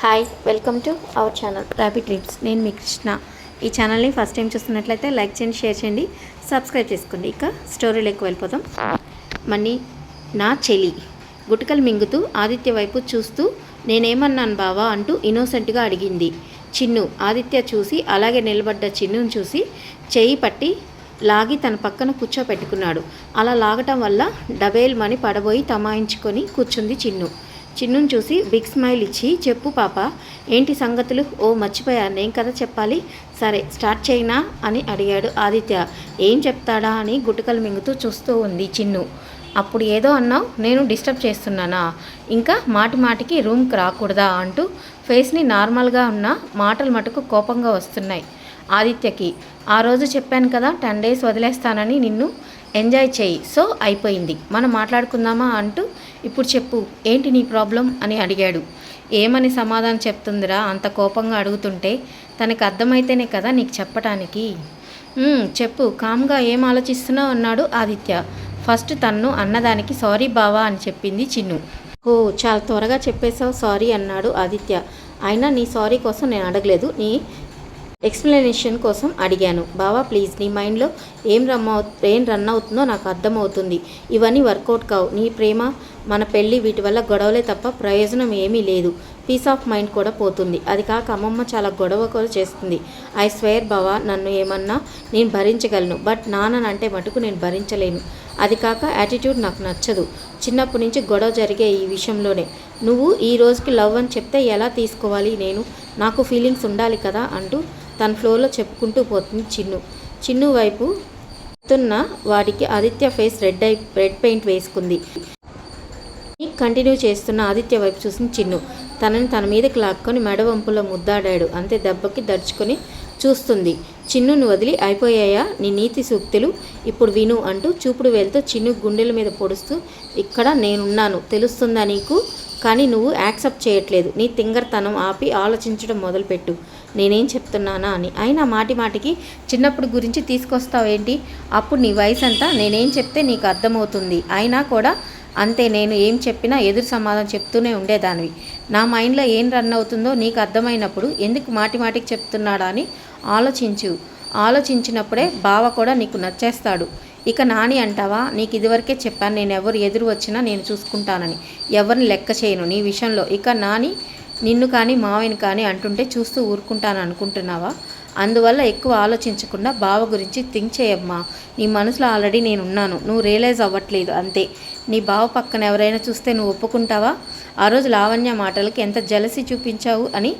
Hi welcome to our channel rapid dreams నేను మీ కృష్ణ. ఈ ఛానల్ని ఫస్ట్ టైం చూస్తున్నట్లయితే లైక్ చేయండి షేర్ చేయండి సబ్స్క్రైబ్ చేసుకోండి. ఇక స్టోరీలోకి వెళ్ళిపోదాం. మనీ నా చెలి. గుటకలు మింగుతూ ఆదిత్య వైపు చూస్తూ నేనేమన్నాను బావా? అంటూ ఇన్నోసెంట్గా అడిగింది. చిన్ను ఆదిత్య చూసి అలాగే నిలబడ్డ చిన్నును చూసి చేయి పట్టి లాగి తన పక్కన కూర్చోపెట్టుకున్నాడు. అలా లాగటం వల్ల డబేల్ మని పడబోయి తమాయించుకొని కూర్చుంది చిన్ను. చిన్నుని చూసి బిగ్ స్మైల్ ఇచ్చి చెప్పు పాప ఏంటి సంగతులు? ఓ మర్చిపోయా నేను కదా చెప్పాలి. సరే స్టార్ట్ చేయనా అని అడిగాడు ఆదిత్య. ఏం చెప్తాడా అని గుట్టుకలు మింగుతూ చూస్తూ ఉంది చిన్ను. అప్పుడు ఏదో అన్నావు? నేను డిస్టర్బ్ చేస్తున్నానా? ఇంకా మాటి మాటికి రూమ్కి రాకూడదా? అంటూ ఫేస్ని నార్మల్గా ఉన్న మాటలు మటుకు కోపంగా వస్తున్నాయి. ఆదిత్యకి. ఆ రోజు చెప్పాను కదా టెన్ డేస్ వదిలేస్తానని నిన్ను ఎంజాయ్ చేయి. సో అయిపోయింది. మనం మాట్లాడుకుందామా అంటూ ఇప్పుడు చెప్పు ఏంటి నీ ప్రాబ్లం? అని అడిగాడు. ఏమని సమాధానం చెప్తుందిరా? అంత కోపంగా అడుగుతుంటే తనకు అర్థమైతేనే కదా నీకు చెప్పటానికి. చెప్పు కామ్గా ఏం ఆలోచిస్తున్నావు? అన్నాడు ఆదిత్య. ఫస్ట్ తన్ను అన్నదానికి సారీ బావా అని చెప్పింది చిన్ను. ఓ చాలా త్వరగా చెప్పేశావు సారీ అన్నాడు ఆదిత్య. అయినా నీ సారీ కోసం నేను అడగలేదు. నీ ఎక్స్ప్లెనేషన్ కోసం అడిగాను. బావా ప్లీజ్ నీ మైండ్లో ఏం రన్ అవు ఏం రన్ అవుతుందో నాకు అర్థమవుతుంది. ఇవన్నీ వర్కౌట్ కావు. నీ ప్రేమ మన పెళ్ళి వీటి వల్ల గొడవలే తప్ప ప్రయోజనం ఏమీ లేదు. పీస్ ఆఫ్ మైండ్ కూడా పోతుంది. అది కాక అమ్మమ్మ చాలా గొడవ కూడా చేస్తుంది. ఐ స్వేర్ బావా నన్ను ఏమన్నా నేను భరించగలను బట్ నాన్ననంటే మటుకు నేను భరించలేను. అది కాక యాటిట్యూడ్ నాకు నచ్చదు. చిన్నప్పటి నుంచి గొడవ జరిగే ఈ విషయంలోనే. నువ్వు ఈ రోజుకి లవ్ అని చెప్తే ఎలా తీసుకోవాలి నేను? నాకు ఫీలింగ్స్ ఉండాలి కదా అంటూ తన ఫ్లోలో చెప్పుకుంటూ పోతుంది చిన్ను. చిన్ను వైపు చెప్తున్న వాడికి Aditya face red I red paint వేసుకుంది. కంటిన్యూ చేస్తున్న ఆదిత్య వైపు చూసిన చిన్ను. తనని తన మీదకి లాక్కొని మెడవంపులో ముద్దాడాడు. అంతే దెబ్బకి దడుచుకొని చూస్తుంది. చిన్నును వదిలి అయిపోయాయా నీ నీతి సూక్తులు? ఇప్పుడు విను అంటూ చూపుడు వెళ్తూ చిన్ను గుండెల మీద పొడుస్తూ ఇక్కడ నేనున్నాను. తెలుస్తుందా నీకు? కానీ నువ్వు యాక్సెప్ట్ చేయట్లేదు. నీ తింగర్తనం ఆపి ఆలోచించడం మొదలుపెట్టు. నేనేం చెప్తున్నానా అని. అయినా మాటి మాటికి చిన్నప్పుడు గురించి తీసుకొస్తావేంటి? అప్పుడు నీ వయసు అంతా నేనేం చెప్తే నీకు అర్థమవుతుంది. అయినా కూడా అంతే నేను ఏం చెప్పినా ఎదురు సమాధానం చెప్తూనే ఉండేదానివి. నా మైండ్లో ఏం రన్ అవుతుందో నీకు అర్థమైనప్పుడు ఎందుకు మాటి మాటికి చెప్తున్నాడా అని ఆలోచించు. ఆలోచించినప్పుడే బావ కూడా నీకు నచ్చేస్తాడు. ఇక నాని అంటావా నీకు ఇదివరకే చెప్పాను నేను ఎవరు ఎదురు వచ్చినా నేను చూసుకుంటానని. ఎవరిని లెక్క చేయను నీ విషయంలో. ఇక నాని నిన్ను కానీ మావయ్యని కానీ అంటుంటే చూస్తూ ఊరుకుంటాను అనుకుంటున్నావా? అందువల్ల ఎక్కువ ఆలోచించకుండా బావ గురించి థింక్ చేయమ్మా. నీ మనసులో ఆల్రెడీ నేను ఉన్నాను నువ్వు రియలైజ్ అవ్వట్లేదు అంతే. నీ బావ పక్కన ఎవరైనా చూస్తే నువ్వు ఒప్పుకుంటావా? ఆ రోజు లావణ్య మాటలకి ఎంత జలసి చూపించావు అని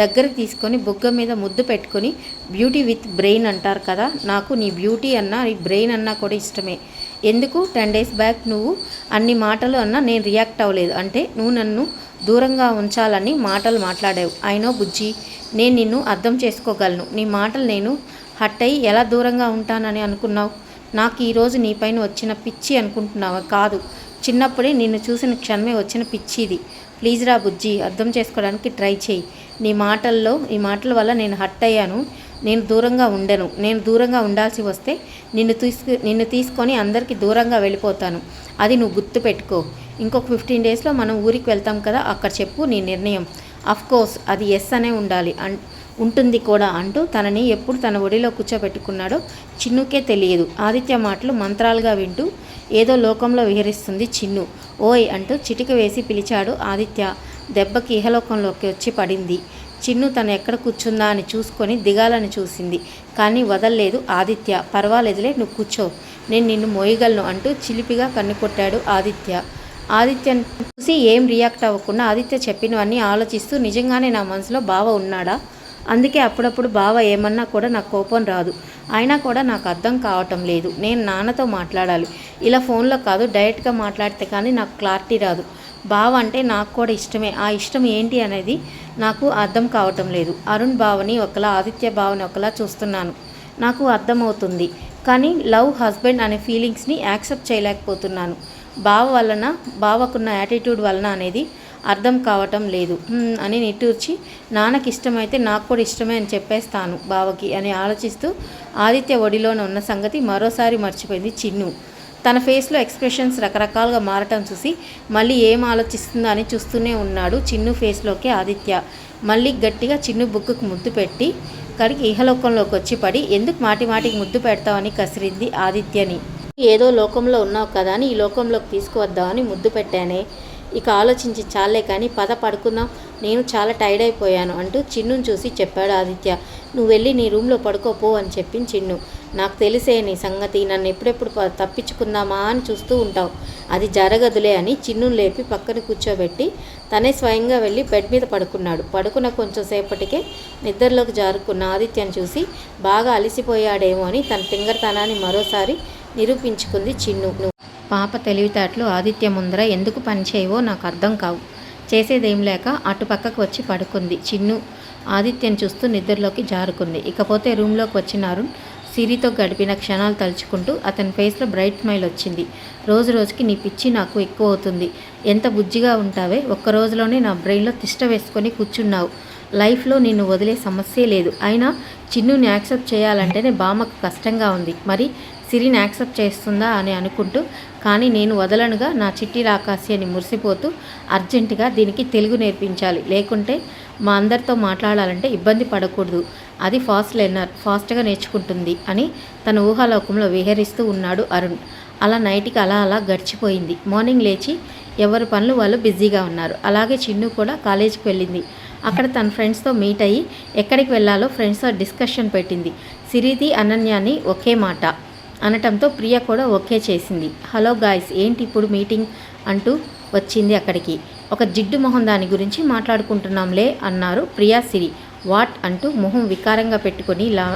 దగ్గరికి తీసుకొని బుగ్గ మీద ముద్దు పెట్టుకొని బ్యూటీ విత్ బ్రెయిన్ అంటారు కదా నాకు నీ బ్యూటీ అన్నా నీ బ్రెయిన్ అన్నా కూడా ఇష్టమే. ఎందుకు టెన్ డేస్ బ్యాక్ నువ్వు అన్ని మాటలు అన్నా నేను రియాక్ట్ అవ్వలేదు. అంటే నువ్వు నన్ను దూరంగా ఉంచాలని మాటలు మాట్లాడావు. అయినో బుజ్జి నేను నిన్ను అర్థం చేసుకోగలను. నీ మాటలు నేను హట్ అయ్యి ఎలా దూరంగా ఉంటానని అనుకున్నావు? నాకు ఈరోజు నీపైన వచ్చిన పిచ్చి అనుకుంటున్నావా? కాదు. చిన్నప్పుడే నిన్ను చూసిన క్షణమే వచ్చిన పిచ్చి ఇది ప్లీజ్ రా బుజ్జి అర్థం చేసుకోవడానికి ట్రై చేయి. నీ మాటల్లో ఈ మాటల వల్ల నేను హట్ అయ్యాను నేను దూరంగా ఉండను. నేను దూరంగా ఉండాల్సి వస్తే నిన్ను తీసుకు నిన్ను తీసుకొని అందరికీ దూరంగా వెళ్ళిపోతాను. అది నువ్వు గుర్తు పెట్టుకో ఇంకొక ఫిఫ్టీన్ డేస్లో మనం ఊరికి వెళ్తాం కదా అక్కడ చెప్పు నీ నిర్ణయం. కోర్స్ అది ఎస్ అనే ఉండాలి. అన్ ఉంటుంది కూడా అంటూ తనని ఎప్పుడు తన ఒడిలో కూర్చోబెట్టుకున్నాడో చిన్నుకే తెలియదు. ఆదిత్య మాటలు మంత్రాలుగా వింటూ ఏదో లోకంలో విహరిస్తుంది చిన్ను. ఓయ్ అంటూ చిటిక వేసి పిలిచాడు ఆదిత్య. దెబ్బకి ఇహలోకంలోకి వచ్చి పడింది. చిన్ను తను ఎక్కడ కూర్చుందా అని చూసుకొని దిగాలని చూసింది. కానీ వదల్లేదు ఆదిత్య. పర్వాలేదులే నువ్వు కూర్చో. నేను నిన్ను మోయగలను అంటూ చిలిపిగా కన్ను కొట్టాడు ఆదిత్య. ఆదిత్యను చూసి ఏం రియాక్ట్ అవ్వకుండా ఆదిత్య చెప్పినవన్నీ ఆలోచిస్తూ నిజంగానే నా మనసులో బావ ఉన్నాడా? అందుకే అప్పుడప్పుడు బావ ఏమన్నా కూడా నాకు కోపం రాదు. అయినా కూడా నాకు అర్థం కావటం లేదు. నేను నాన్నతో మాట్లాడాలి. ఇలా ఫోన్లో కాదు డైరెక్ట్గా మాట్లాడితే కానీ నాకు క్లారిటీ రాదు. బావ అంటే నాకు కూడా ఇష్టమే. ఆ ఇష్టం ఏంటి అనేది నాకు అర్థం కావటం లేదు. అరుణ్ బావని ఒకలా ఆదిత్య బావని ఒకలా చూస్తున్నాను. నాకు అర్థమవుతుంది. కానీ లవ్ హస్బెండ్ అనే ఫీలింగ్స్ని యాక్సెప్ట్ చేయలేకపోతున్నాను. బావ వలన బావకున్న యాటిట్యూడ్ వలన అనేది అర్థం కావటం లేదు. అని నిట్టూర్చి నాన్నకి ఇష్టమైతే నాకు కూడా ఇష్టమే అని చెప్పేస్తాను బావకి అని ఆలోచిస్తూ ఆదిత్య ఒడిలోనే ఉన్న సంగతి మరోసారి మర్చిపోయింది చిన్ను. తన ఫేస్లో ఎక్స్ప్రెషన్స్ రకరకాలుగా మారటం చూసి మళ్ళీ ఏం ఆలోచిస్తుందో అని చూస్తూనే ఉన్నాడు చిన్ను ఫేస్లోకి ఆదిత్య. మళ్ళీ గట్టిగా చిన్ను బుక్కుకు ముద్దు పెట్టి కడిగి ఇహలోకంలోకి వచ్చి పడి ఎందుకు మాటి మాటికి ముద్దు పెడతావని కసిరింది ఆదిత్యని. ఏదో లోకంలో ఉన్నావు కదా అని ఈ లోకంలోకి తీసుకువద్దామని ముద్దు పెట్టానే. ఇక ఆలోచించి చాలే కానీ పద పడుకుందాం. నేను చాలా టైర్డ్ అయిపోయాను అంటూ చిన్నుని చూసి చెప్పాడు ఆదిత్య. నువ్వు వెళ్ళి నీ రూమ్లో పడుకోపో అని చెప్పింది చిన్ను. నాకు తెలిసే నీ సంగతి నన్ను ఎప్పుడెప్పుడు ప- తప్పించుకుందామా అని చూస్తూ ఉంటావు. అది జరగదులే అని చిన్నుని లేపి పక్కన కూర్చోబెట్టి తనే స్వయంగా వెళ్ళి బెడ్ మీద పడుకున్నాడు. పడుకున్న కొంచెం సేపటికే నిద్రలోకి జారుకున్న ఆదిత్యను చూసి బాగా అలసిపోయాడేమో అని తన తింగరతనాన్ని మరోసారి నిరూపించుకుంది చిన్ను. పాప తెలివితేటలు ఆదిత్య ముందర ఎందుకు పనిచేయవో నాకు అర్థం కావు. చేసేదేం లేక అటుపక్కకు వచ్చి పడుకుంది. చిన్ను ఆదిత్యను చూస్తూ నిద్రలోకి జారుకుంది. ఇకపోతే రూమ్లోకి వచ్చిన అరుణ్ సిరితో గడిపిన క్షణాలు తలుచుకుంటూ అతని ఫేస్లో బ్రైట్ స్మైల్ వచ్చింది. రోజు రోజుకి నీ పిచ్చి నాకు ఎక్కువ అవుతుంది. ఎంత బుజ్జిగా ఉంటావే? ఒక్క రోజులోనే నా బ్రెయిన్లో తిష్ట వేసుకొని కూర్చున్నావు. లైఫ్లో నిన్ను వదిలే సమస్యే లేదు. అయినా చిన్నుని యాక్సెప్ట్ చేయాలంటేనే బామకు కష్టంగా ఉంది. మరి సిరిని యాక్సెప్ట్ చేస్తుందా అని అనుకుంటూ కానీ నేను వదలనుగా నా చిట్టి రాకాసి అని మురిసిపోతూ అర్జెంటుగా దీనికి తెలుగు నేర్పించాలి. లేకుంటే మా అందరితో మాట్లాడాలంటే ఇబ్బంది పడకూడదు. అది ఫాస్ట్ లెర్నర్ ఫాస్ట్గా నేర్చుకుంటుంది అని తన ఊహాలోకంలో విహరిస్తూ ఉన్నాడు అరుణ్. అలా నైట్కి అలా అలా గడిచిపోయింది. మార్నింగ్ లేచి ఎవరి పనులు వాళ్ళు బిజీగా ఉన్నారు. అలాగే చిన్ను కూడా కాలేజీకి వెళ్ళింది. అక్కడ తన ఫ్రెండ్స్తో మీట్ అయ్యి ఎక్కడికి వెళ్ళాలో ఫ్రెండ్స్తో డిస్కషన్ పెట్టింది. సిరిది అనన్యాని ఒకే మాట. అనటంతో ప్రియ కూడా ఓకే చేసింది. హలో గాయస్ ఏంటి ఇప్పుడు మీటింగ్? అంటూ వచ్చింది అక్కడికి. ఒక జిడ్డు మొహం దాని గురించి మాట్లాడుకుంటున్నాంలే అన్నారు ప్రియా సిరి. వాట్? అంటూ మొహం వికారంగా పెట్టుకొని లా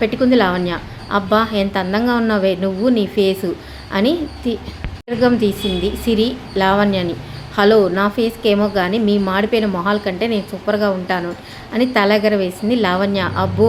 పెట్టుకుంది లావణ్య. అబ్బా ఎంత అందంగా ఉన్నావే నువ్వు నీ ఫేసు అని తీర్గం తీసింది సిరి లావణ్యని. హలో నా ఫేస్కి ఏమో కానీ మీ మాడిపోయిన మొహాల కంటే నేను సూపర్గా ఉంటాను అని తలెగర వేసింది లావణ్య. అబ్బో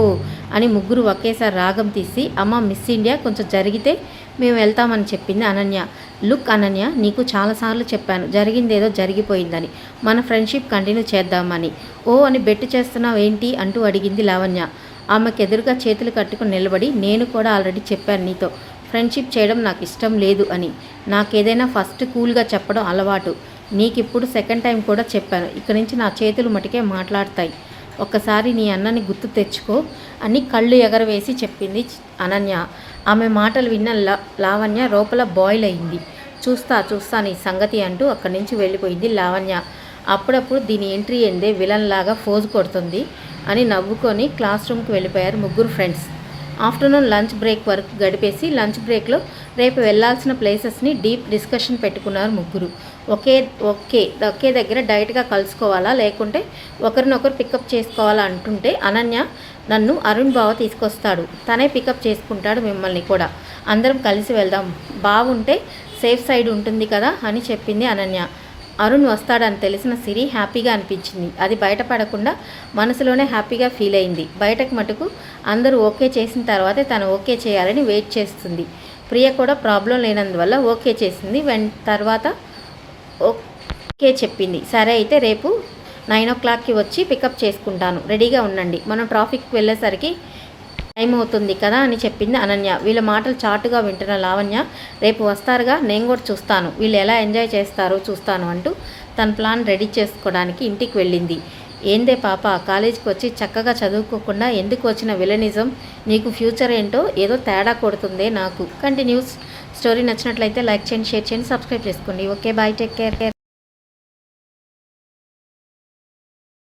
అని ముగ్గురు ఒకేసారి రాగం తీసి అమ్మ మిస్ ఇండియా కొంచెం జరిగితే మేము వెళ్తామని చెప్పింది అనన్య. లుక్ అనన్య నీకు చాలాసార్లు చెప్పాను. జరిగిందేదో జరిగిపోయిందని. మన ఫ్రెండ్షిప్ కంటిన్యూ చేద్దామని. ఓ అని బెట్టు చేస్తున్నావు ఏంటి? అంటూ అడిగింది లావణ్య. ఆమెకు ఎదురుగా చేతులు కట్టుకుని నిలబడి నేను కూడా ఆల్రెడీ చెప్పాను నీతో. ఫ్రెండ్షిప్ చేయడం నాకు ఇష్టం లేదు అని. నాకేదైనా ఫస్ట్ కూల్గా చెప్పడం అలవాటు. నీకు ఇప్పుడు సెకండ్ టైం కూడా చెప్పాను. ఇక్కడి నుంచి నా చేతులు మటుకే మాట్లాడతాయి. ఒక్కసారి నీ అన్నని గుర్తు తెచ్చుకో. అని కళ్ళు ఎగరవేసి చెప్పింది అనన్య. ఆమె మాటలు విన్న లా లావణ్య లోపల బాయిల్ అయింది. చూస్తా చూస్తా నీ సంగతి అంటూ అక్కడి నుంచి వెళ్ళిపోయింది లావణ్య. అప్పుడప్పుడు దీని ఎంట్రీ ఎందే విలన్ లాగా ఫోజు కొడుతుంది అని నవ్వుకొని క్లాస్ రూమ్కి వెళ్ళిపోయారు ముగ్గురు ఫ్రెండ్స్ ఆఫ్టర్నూన్ లంచ్ బ్రేక్ వరకు గడిపేసి లంచ్ బ్రేక్లో రేపు వెళ్ళాల్సిన ప్లేసెస్ని డీప్ డిస్కషన్ పెట్టుకున్నారు ముగ్గురు. ఒకే ఒకే ఒకే దగ్గర డైరెక్ట్గా కలుసుకోవాలా? లేకుంటే ఒకరినొకరు పికప్ చేసుకోవాలా అంటుంటే అనన్య నన్ను అరుణ్ బావ తీసుకొస్తాడు. తనే పికప్ చేసుకుంటాడు మిమ్మల్ని కూడా. అందరం కలిసి వెళ్దాం. బాగుంటే సేఫ్ సైడ్ ఉంటుంది కదా అని చెప్పింది అనన్య. అరుణ్ వస్తాడని తెలిసిన సిరి హ్యాపీగా అనిపించింది. అది బయటపడకుండా మనసులోనే హ్యాపీగా ఫీల్ అయింది. బయటకు మటుకు అందరూ ఓకే చేసిన తర్వాతే తను ఓకే చేయాలని వెయిట్ చేస్తుంది. ప్రియ కూడా ప్రాబ్లం లేనందువల్ల ఓకే చేసింది. వెన్ తర్వాత ఓకే చెప్పింది. సరే అయితే రేపు నైన్ ఓ క్లాక్కి వచ్చి పికప్ చేసుకుంటాను. రెడీగా ఉండండి. మనం ట్రాఫిక్కి వెళ్ళేసరికి టైం అవుతుంది కదా అని చెప్పింది అనన్య. వీళ్ళ మాటలు చాటుగా వింటున్న లావణ్య రేపు వస్తారుగా నేను కూడా చూస్తాను. వీళ్ళు ఎలా ఎంజాయ్ చేస్తారో చూస్తాను అంటూ తన ప్లాన్ రెడీ చేసుకోవడానికి ఇంటికి వెళ్ళింది. ఏందే పాప కాలేజీకి వచ్చి చక్కగా చదువుకోకుండా ఎందుకు వచ్చిన విలనిజం? నీకు ఫ్యూచర్ ఏంటో ఏదో తేడా కొడుతుందే నాకు. కంటిన్యూస్ స్టోరీ నచ్చినట్లయితే లైక్ చేయండి షేర్ చేయండి సబ్స్క్రైబ్ చేసుకోండి. Okay bye take care care.